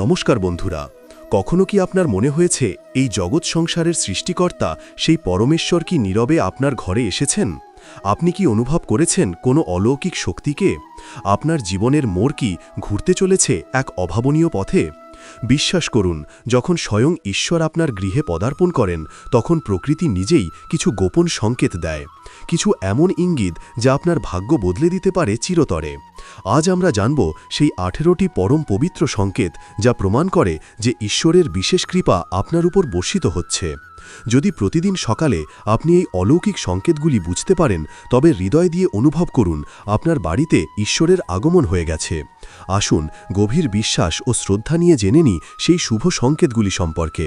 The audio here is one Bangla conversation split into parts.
নমস্কার বন্ধুরা, কখনো কি আপনার মনে হয়েছে এই জগৎ সংসারের সৃষ্টিকর্তা সেই পরমেশ্বর কি নীরবে আপনার ঘরে এসেছেন? আপনি কি অনুভব করেছেন কোনো অলৌকিক শক্তিকে? আপনার জীবনের মোড় কি ঘুরতে চলেছে এক অভাবনীয় পথে? বিশ্বাস করুন, যখন স্বয়ং ঈশ্বর আপনার গৃহে পদার্পণ করেন, তখন প্রকৃতি নিজেই কিছু গোপন সংকেত দেয়। কিছু এমন ইঙ্গিত যা আপনার ভাগ্য বদলে দিতে পারে চিরতরে। আজ আমরা জানব সেই আঠেরোটি পরম পবিত্র সংকেত যা প্রমাণ করে যে ঈশ্বরের বিশেষ কৃপা আপনার উপর বর্ষিত হচ্ছে। যদি প্রতিদিন সকালে আপনি এই অলৌকিক সংকেতগুলি বুঝতে পারেন, তবে হৃদয় দিয়ে অনুভব করুন, আপনার বাড়িতে ঈশ্বরের আগমন হয়ে গেছে। আসুন, গভীর বিশ্বাস ও শ্রদ্ধা নিয়ে জেনে নিই সেই শুভ সংকেতগুলি সম্পর্কে।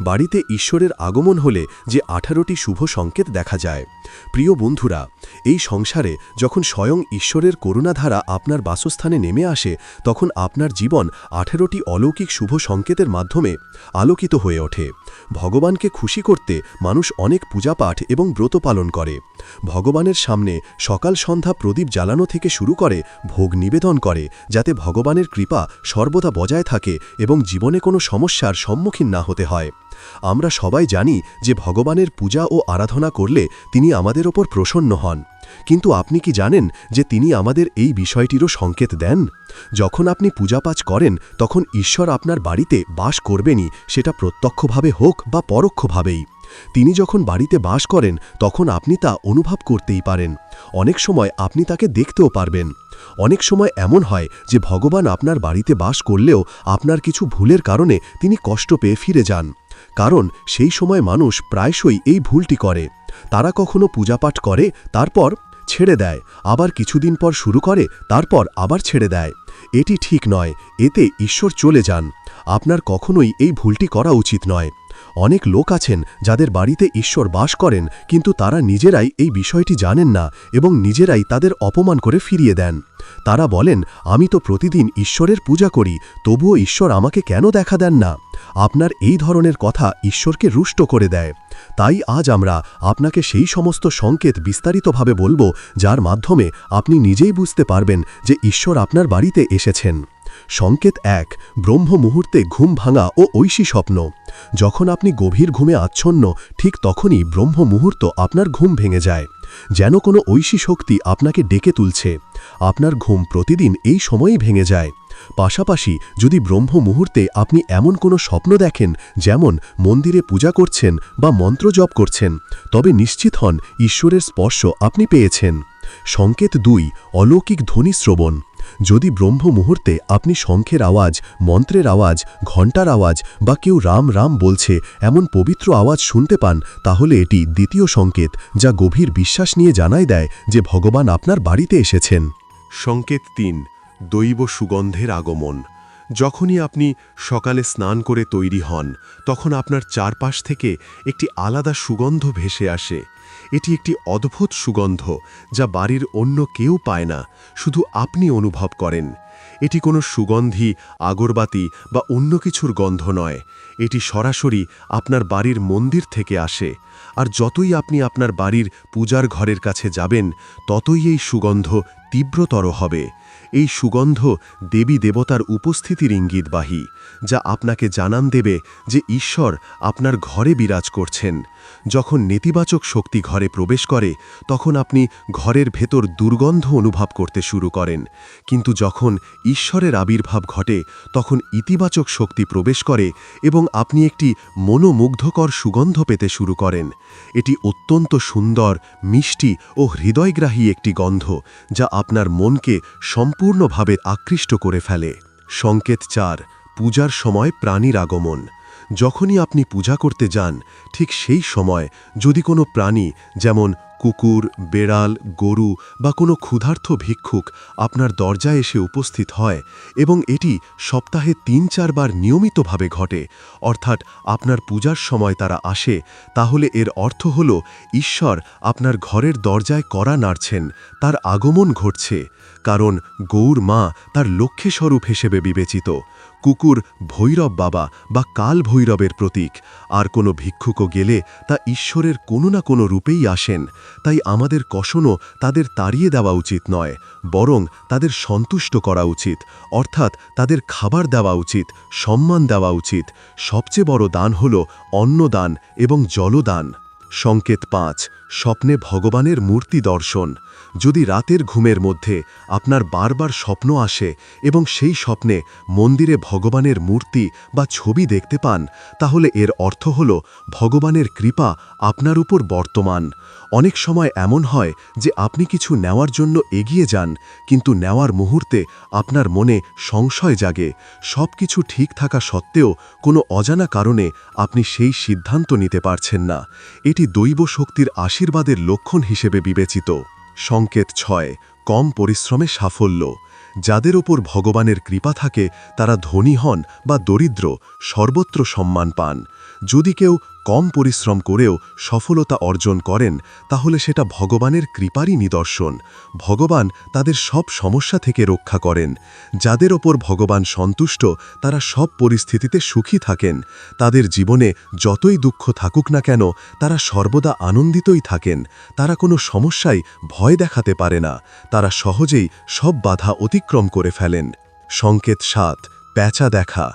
বাড়িতে ঈশ্বরের আগমন হলে যে আঠারোটি শুভ সংকেত দেখা যায়। প্রিয় বন্ধুরা, এই সংসারে যখন স্বয়ং ঈশ্বরের করুণাধারা আপনার বাসস্থানে নেমে আসে, তখন আপনার জীবন আঠেরোটি অলৌকিক শুভ সংকেতের মাধ্যমে আলোকিত হয়ে ওঠে। ভগবানকে খুশি করতে মানুষ অনেক পূজাপাঠ এবং ব্রত পালন করে। ভগবানের সামনে সকাল সন্ধ্যা প্রদীপ জ্বালানো থেকে শুরু করে ভোগ নিবেদন করে, যাতে ভগবানের কৃপা সর্বদা বজায় থাকে এবং জীবনে কোনো সমস্যার সম্মুখীন না হতে হয়। আমরা সবাই জানি যে ভগবানের পূজা ও আরাধনা করলে তিনি আমাদের ওপর প্রসন্ন হন। কিন্তু আপনি কি জানেন যে তিনি আমাদের এই বিষয়টিরও সংকেত দেন? যখন আপনি পূজাপাচ করেন, তখন ঈশ্বর আপনার বাড়িতে বাস করবেনই, সেটা প্রত্যক্ষভাবে হোক বা পরোক্ষভাবেই। তিনি যখন বাড়িতে বাস করেন, তখন আপনি তা অনুভব করতেই পারেন। অনেক সময় আপনি তাকে দেখতেও পারবেন। অনেক সময় এমন হয় যে ভগবান আপনার বাড়িতে বাস করলেও আপনার কিছু ভুলের কারণে তিনি কষ্ট পেয়ে ফিরে যান। কারণ সেই সময় মানুষ প্রায়শই এই ভুলটি করে। তারা কখনো পূজাপাঠ করে, তারপর ছেড়ে দেয়। আবার কিছুদিন পর শুরু করে, তারপর আবার ছেড়ে দেয়। এটি ঠিক নয়, এতে ঈশ্বর চলে যান। আপনার কখনোই এই ভুলটি করা উচিত নয়। অনেক লোক আছেন যাদের বাড়িতে ঈশ্বর বাস করেন, কিন্তু তারা নিজেরাই এই বিষয়টি জানেন না এবং নিজেরাই তাদের অপমান করে ফিরিয়ে দেন। তারা বলেন, আমি তো প্রতিদিন ঈশ্বরের পূজা করি, তবুও ঈশ্বর আমাকে কেন দেখা দেন না? আপনার এই ধরনের কথা ঈশ্বরকে রুষ্ট করে দেয়। তাই আজ আমরা আপনাকে সেই সমস্ত সংকেত বিস্তারিতভাবে বলব, যার মাধ্যমে আপনি নিজেই বুঝতে পারবেন যে ঈশ্বর আপনার বাড়িতে এসেছেন। সংকেত এক ব্রহ্ম মুহূর্তে ঘুম ভাঙা ও ঐশী স্বপ্ন। যখন আপনি গভীর ঘুমে আচ্ছন্ন, ঠিক তখনই ব্রহ্ম মুহূর্ত আপনার ঘুম ভেঙে যায়। যেন কোনো ঐশী শক্তি আপনাকে ডেকে তুলছে। আপনার ঘুম প্রতিদিন এই সময়েই ভেঙে যায়। পাশাপাশি যদি ব্রহ্ম মুহূর্তে আপনি এমন কোনো স্বপ্ন দেখেন, যেমন মন্দিরে পূজা করছেন বা মন্ত্র জপ করছেন, তবে নিশ্চিত হন ঈশ্বরের স্পর্শ আপনি পেয়েছেন। সংকেত দুই, অলৌকিক ধ্বনি শ্রবণ। যদি ব্রহ্ম মুহূর্তে আপনি শঙ্খের আওয়াজ, মন্ত্রের আওয়াজ, ঘণ্টার আওয়াজ বা কেউ রাম রাম বলছে, এমন পবিত্র আওয়াজ শুনতে পান, তাহলে এটি দ্বিতীয় সংকেত যা গভীর বিশ্বাস নিয়ে জানায় দেয় যে ভগবান আপনার বাড়িতে এসেছেন। সংকেত তিন, দৈব সুগন্ধের আগমন। যখনই আপনি সকালে স্নান করে তৈরি হন, তখন আপনার চারপাশ থেকে একটি আলাদা সুগন্ধ ভেসে আসে। এটি একটি অদ্ভুত সুগন্ধ যা বাড়ির অন্য কেউ পায় না, শুধু আপনি অনুভব করেন। এটি কোনো সুগন্ধি, আগরবাতি বা অন্য কিছুর গন্ধ নয়। এটি সরাসরি আপনার বাড়ির মন্দির থেকে আসে। আর যতই আপনি আপনার বাড়ির পূজার ঘরের কাছে যাবেন, ততই এই সুগন্ধ তীব্রতর হবে। এই সুগন্ধ দেবী দেবতার উপস্থিতির ইঙ্গিতবাহী যা আপনাকে জানান দেবে যে ঈশ্বর আপনার ঘরে বিরাজ করছেন। যখন নেতিবাচক শক্তি ঘরে প্রবেশ করে, তখন আপনি ঘরের ভেতর দুর্গন্ধ অনুভব করতে শুরু করেন। কিন্তু যখন ঈশ্বরের আবির্ভাব ঘটে, তখন ইতিবাচক শক্তি প্রবেশ করে এবং আপনি একটি মনোমুগ্ধকর সুগন্ধ পেতে শুরু করেন। এটি অত্যন্ত সুন্দর, মিষ্টি ও হৃদয়গ্রাহী একটি গন্ধ, যা আপনার মনকে সম্পূর্ণভাবে আকৃষ্ট করে ফেলে। সংকেত চার, পূজার সময় প্রাণীর আগমন। যখনই আপনি পূজা করতে যান, ঠিক সেই সময় যদি কোনো প্রাণী, যেমন কুকুর, বেড়াল, গরু বা কোনো ক্ষুধার্থ ভিক্ষুক আপনার দরজায় এসে উপস্থিত হয় এবং এটি সপ্তাহে তিন চারবার নিয়মিতভাবে ঘটে। অর্থাৎ আপনার পূজার সময় তারা আসে, তাহলে এর অর্থ হল ঈশ্বর আপনার ঘরের দরজায় করা নাড়ছেন, তার আগমন ঘটছে। কারণ গৌর মা তার লক্ষ্যস্বরূপ হিসেবে বিবেচিত। কুকুর ভৈরব বাবা বা কাল ভৈরবের প্রতীক। আর কোনো ভিক্ষুকও গেলে তা ঈশ্বরের কোনো না কোনো রূপেই আসেন। তাই আমাদের কষণও তাদের তাড়িয়ে দেওয়া উচিত নয়, বরং তাদের সন্তুষ্ট করা উচিত। অর্থাৎ তাদের খাবার দেওয়া উচিত, সম্মান দেওয়া উচিত। সবচেয়ে বড় দান হল অন্নদান এবং জলদান। সংকেত পাঁচ, স্বপ্নে ভগবানের মূর্তি দর্শন। যদি রাতের ঘুমের মধ্যে আপনার বারবার স্বপ্ন আসে এবং সেই স্বপ্নে মন্দিরে ভগবানের মূর্তি বা ছবি দেখতে পান, তাহলে এর অর্থ হল ভগবানের কৃপা আপনার উপর বর্তমান। অনেক সময় এমন হয় যে আপনি কিছু নেওয়ার জন্য এগিয়ে যান, কিন্তু নেওয়ার মুহূর্তে আপনার মনে সংশয় জাগে। সব কিছু ঠিক থাকা সত্ত্বেও কোনো অজানা কারণে আপনি সেই সিদ্ধান্ত নিতে পারছেন না। এটি দৈব শক্তির আশীর্বাদের লক্ষণ হিসেবে বিবেচিত। সংকেত ছয়, কম পরিশ্রমে সাফল্য। যাদের ওপর ভগবানের কৃপা থাকে, তারা ধনী হন বা দরিদ্র, সর্বত্র সম্মান পান। যদি কেউ কম পরিশ্রম করেও সফলতা অর্জন করেন, তাহলে সেটা ভগবানের কৃপারই নিদর্শন। ভগবান তাদের সব সমস্যা থেকে রক্ষা করেন। যাদের ওপর ভগবান সন্তুষ্ট, তারা সব পরিস্থিতিতে সুখী থাকেন। তাদের জীবনে যতই দুঃখ থাকুক না কেন, তারা সর্বদা আনন্দিতই থাকেন। তারা কোনো সমস্যায় ভয় দেখাতে পারে না। তারা সহজেই সব বাধা অতিক্রম করে ফেলেন। সংকেত সাত, প্যাঁচা দেখা।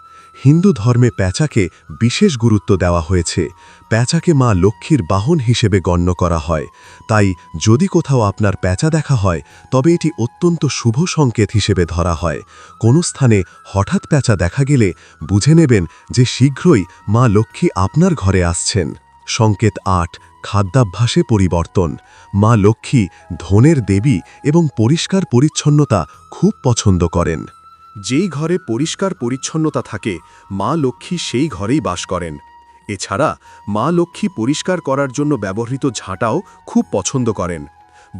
হিন্দু ধর্মে প্যাঁচাকে বিশেষ গুরুত্ব দেওয়া হয়েছে। প্যাঁচাকে মা লক্ষ্মীর বাহন হিসেবে গণ্য করা হয়। তাই যদি কোথাও আপনার প্যাঁচা দেখা হয়, তবে এটি অত্যন্ত শুভ সংকেত হিসেবে ধরা হয়। কোনো স্থানে হঠাৎ প্যাঁচা দেখা গেলে বুঝে নেবেন যে শীঘ্রই মা লক্ষ্মী আপনার ঘরে আসছেন। সংকেত আট, খাদ্যাভ্যাসে পরিবর্তন। মা লক্ষ্মী ধনের দেবী এবং পরিষ্কার পরিচ্ছন্নতা খুব পছন্দ করেন। যেই ঘরে পরিষ্কার পরিচ্ছন্নতা থাকে, মা লক্ষ্মী সেই ঘরেই বাস করেন। এছাড়া মা লক্ষ্মী পরিষ্কার করার জন্য ব্যবহৃত ঝাঁটাও খুব পছন্দ করেন।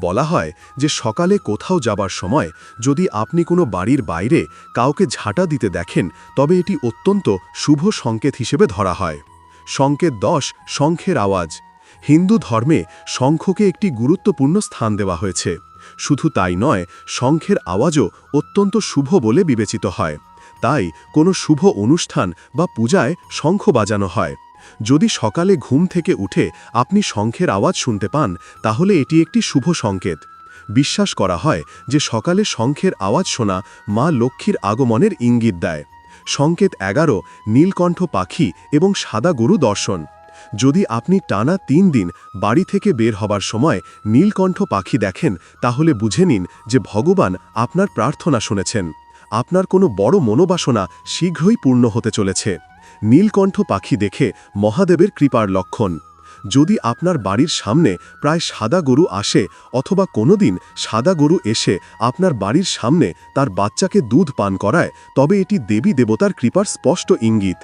বলা হয় যে সকালে কোথাও যাবার সময় যদি আপনি কোনো বাড়ির বাইরে কাউকে ঝাঁটা দিতে দেখেন, তবে এটি অত্যন্ত শুভ সংকেত হিসেবে ধরা হয়। সংকেত দশ, শঙ্খের আওয়াজ। হিন্দু ধর্মে শঙ্খকে একটি গুরুত্বপূর্ণ স্থান দেওয়া হয়েছে। শুধু তাই নয়, শঙ্খের আওয়াজও অত্যন্ত শুভ বলে বিবেচিত হয়। তাই কোনো শুভ অনুষ্ঠান বা পূজায় শঙ্খ বাজানো হয়। যদি সকালে ঘুম থেকে উঠে আপনি শঙ্খের আওয়াজ শুনতে পান, তাহলে এটি একটি শুভ সংকেত। বিশ্বাস করা হয় যে সকালে শঙ্খের আওয়াজ শোনা মা লক্ষ্মীর আগমনের ইঙ্গিত দেয়। সংকেত এগারো, নীলকণ্ঠ পাখি এবং সাদা গরু দর্শন। যদি আপনি টানা তিন দিন বাড়ি থেকে বের হবার সময় নীলকণ্ঠ পাখি দেখেন, তাহলে বুঝে নিন যে ভগবান আপনার প্রার্থনা শুনেছেন। আপনার কোনো বড় মনোবাসনা শীঘ্রই পূর্ণ হতে চলেছে। নীলকণ্ঠ পাখি দেখে মহাদেবের কৃপার লক্ষণ। যদি আপনার বাড়ির সামনে প্রায় সাদা গরু আসে অথবা কোনোদিন সাদা গরু এসে আপনার বাড়ির সামনে তার বাচ্চাকে দুধ পান করায়, তবে এটি দেবী দেবতার কৃপার স্পষ্ট ইঙ্গিত।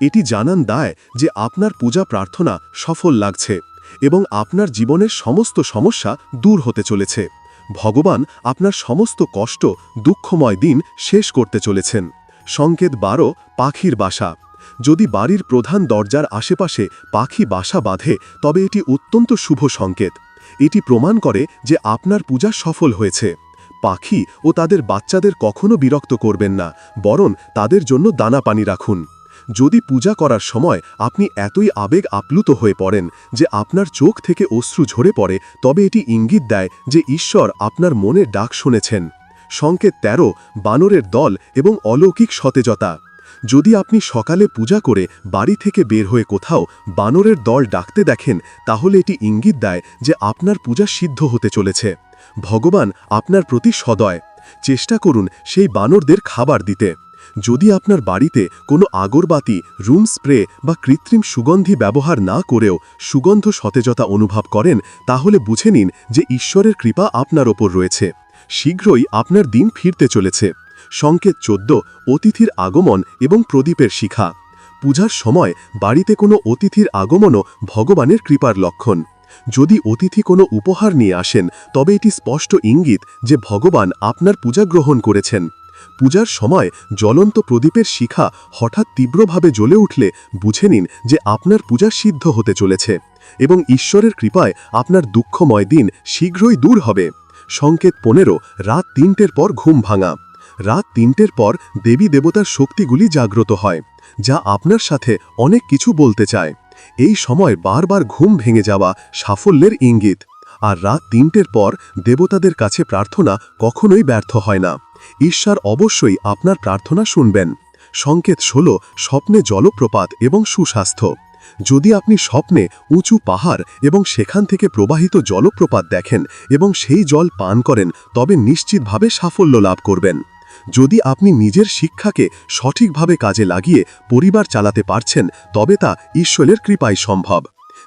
এটি জানান দায় যে আপনার পূজা প্রার্থনা সফল লাগছে এবং আপনার জীবনের সমস্ত সমস্যা দূর হতে চলেছে। ভগবান আপনার সমস্ত কষ্ট, দুঃখময় দিন শেষ করতে চলেছেন। সংকেত বারো, পাখির বাসা। যদি বাড়ির প্রধান দরজার আশেপাশে পাখি বাসা বাঁধে, তবে এটি অত্যন্ত শুভ সংকেত। এটি প্রমাণ করে যে আপনার পূজা সফল হয়েছে। পাখি ও তাদের বাচ্চাদের কখনো বিরক্ত করবেন না, বরং তাদের জন্য দানা পানি রাখুন। যদি পূজা করার সময় আপনি এতই আবেগ আপ্লুত হয়ে পড়েন যে আপনার চোখ থেকে অশ্রু ঝরে পড়ে, তবে এটি ইঙ্গিত দেয় যে ঈশ্বর আপনার মনের ডাক শুনেছেন। সংকেত তেরো, বানরের দল এবং অলৌকিক সতেজতা। যদি আপনি সকালে পূজা করে বাড়ি থেকে বের হয়ে কোথাও বানরের দল ডাকতে দেখেন, তাহলে এটি ইঙ্গিত দেয় যে আপনার পূজা সিদ্ধ হতে চলেছে। ভগবান আপনার প্রতি সদয়। চেষ্টা করুন সেই বানরদের খাবার দিতে। যদি আপনার বাড়িতে কোনো আগরবাতি, রুম স্প্রে বা কৃত্রিম সুগন্ধি ব্যবহার না করেও সুগন্ধ সতেজতা অনুভব করেন, তাহলে বুঝে নিন যে ঈশ্বরের কৃপা আপনার ওপর রয়েছে। শীঘ্রই আপনার দিন ফিরতে চলেছে। সংকেত চোদ্দ, অতিথির আগমন এবং প্রদীপের শিখা। পূজার সময় বাড়িতে কোনো অতিথির আগমনও ভগবানের কৃপার লক্ষণ। যদি অতিথি কোনো উপহার নিয়ে আসেন, তবে এটি স্পষ্ট ইঙ্গিত যে ভগবান আপনার পূজা গ্রহণ করেছেন। পূজার সময় জ্বলন্ত প্রদীপের শিখা হঠাৎ তীব্রভাবে জ্বলে উঠলে বুঝে নিন যে আপনার পূজা সিদ্ধ হতে চলেছে এবং ঈশ্বরের কৃপায় আপনার দুঃখময় দিন শীঘ্রই দূর হবে। সংকেত পনেরো, রাত তিনটের পর ঘুম ভাঙা। রাত তিনটের পর দেবী দেবতার শক্তিগুলি জাগ্রত হয়, যা আপনার সাথে অনেক কিছু বলতে চায়। এই সময় বারবার ঘুম ভেঙে যাওয়া সাফল্যের ইঙ্গিত। আর রাত তিনটের পর দেবতাদের কাছে প্রার্থনা কখনোই ব্যর্থ হয় না। ঈশ্বর অবশ্যই আপনার প্রার্থনা শুনবেন। সংকেত ষোল, স্বপ্নে জলপ্রপাত এবং সুস্বাস্থ্য। যদি আপনি স্বপ্নে উঁচু পাহাড় এবং সেখান থেকে প্রবাহিত জলপ্রপাত দেখেন এবং সেই জল পান করেন, তবে নিশ্চিতভাবে সাফল্য লাভ করবেন। যদি আপনি নিজের শিক্ষাকে সঠিকভাবে কাজে লাগিয়ে পরিবার চালাতে পারছেন, তবে তা ঈশ্বরের কৃপায় সম্ভব।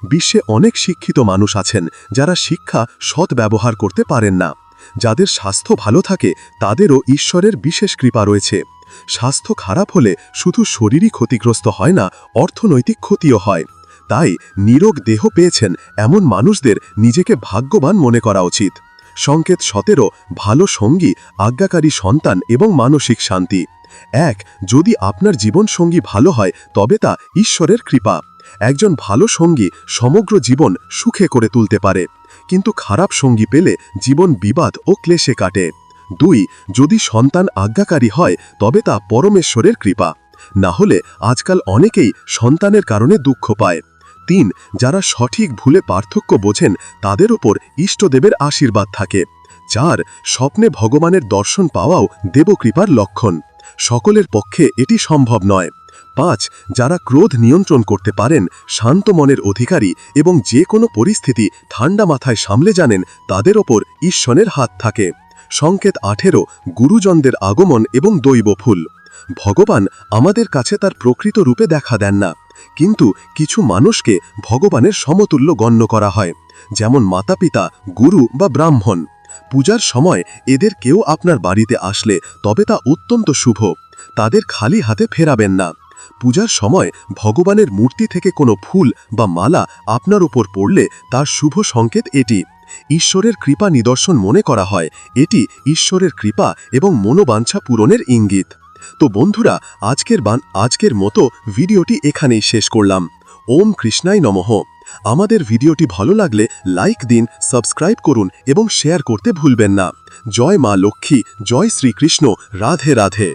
বিশ্বে অনেক শিক্ষিত মানুষ আছেন যারা শিক্ষা সৎ ব্যবহার করতে পারেন না। যাদের স্বাস্থ্য ভালো থাকে, তাদেরও ঈশ্বরের বিশেষ কৃপা রয়েছে। স্বাস্থ্য খারাপ হলে শুধু শরীরই ক্ষতিগ্রস্ত হয় না, অর্থনৈতিক ক্ষতিও হয়। তাই নিরোগ দেহ পেয়েছেন এমন মানুষদের নিজেকে ভাগ্যবান মনে করা উচিত। সংকেত সতেরো, ভালো সঙ্গী, আজ্ঞাকারী সন্তান এবং মানসিক শান্তি। এক, যদি আপনার জীবনসঙ্গী ভালো হয়, তবে তা ঈশ্বরের কৃপা। একজন ভালো সঙ্গী সমগ্র জীবন সুখে করে তুলতে পারে। কিন্তু খারাপ সঙ্গী পেলে জীবন বিবাদ ও ক্লেশে কাটে। দুই, যদি সন্তান আজ্ঞাকারী হয়, তবে তা পরমেশ্বরের কৃপা। না হলে আজকাল অনেকেই সন্তানের কারণে দুঃখ পায়। তিন, যারা সঠিক ভুলে পার্থক্য বোঝেন, তাদের ওপর ইষ্টদেবের আশীর্বাদ থাকে। চার, স্বপ্নে ভগবানের দর্শন পাওয়াও দেবকৃপার লক্ষণ। সকলের পক্ষে এটি সম্ভব নয়। পাঁচ, যারা ক্রোধ নিয়ন্ত্রণ করতে পারেন, শান্ত মনের অধিকারী এবং যে কোনো পরিস্থিতি ঠান্ডা মাথায় সামলে জানেন, তাদের ওপর ঈশ্বরের হাত থাকে। সংকেত আঠেরো, গুরুজনদের আগমন এবং দৈব ফুল। ভগবান আমাদের কাছে তার প্রকৃত রূপে দেখা দেন না, কিন্তু কিছু মানুষকে ভগবানের সমতুল্য গণ্য করা হয়, যেমন মাতা পিতা গুরু বা ব্রাহ্মণ। পূজার সময় এদের কেউ আপনার বাড়িতে আসলে তবে তা অত্যন্ত শুভ, তাদের খালি হাতে ফেরাবেন না। পূজার সময় ভগবানের মূর্তি থেকে কোনো ফুল বা মালা আপনার উপর পড়লে তার শুভ সংকেত এটি। ঈশ্বরের কৃপা নিদর্শন মনে করা হয়। এটি ঈশ্বরের কৃপা এবং মনোবাঞ্ছা পূরণের ইঙ্গিত। তো বন্ধুরা, আজকের বান, আজকের মতো ভিডিওটি এখানেই শেষ করলাম। ওম কৃষ্ণাই নমঃ। আমাদের ভিডিওটি ভালো লাগলে লাইক দিন, সাবস্ক্রাইব করুন এবং শেয়ার করতে ভুলবেন না। জয় মা লক্ষ্মী, জয় শ্রীকৃষ্ণ, রাধে রাধে।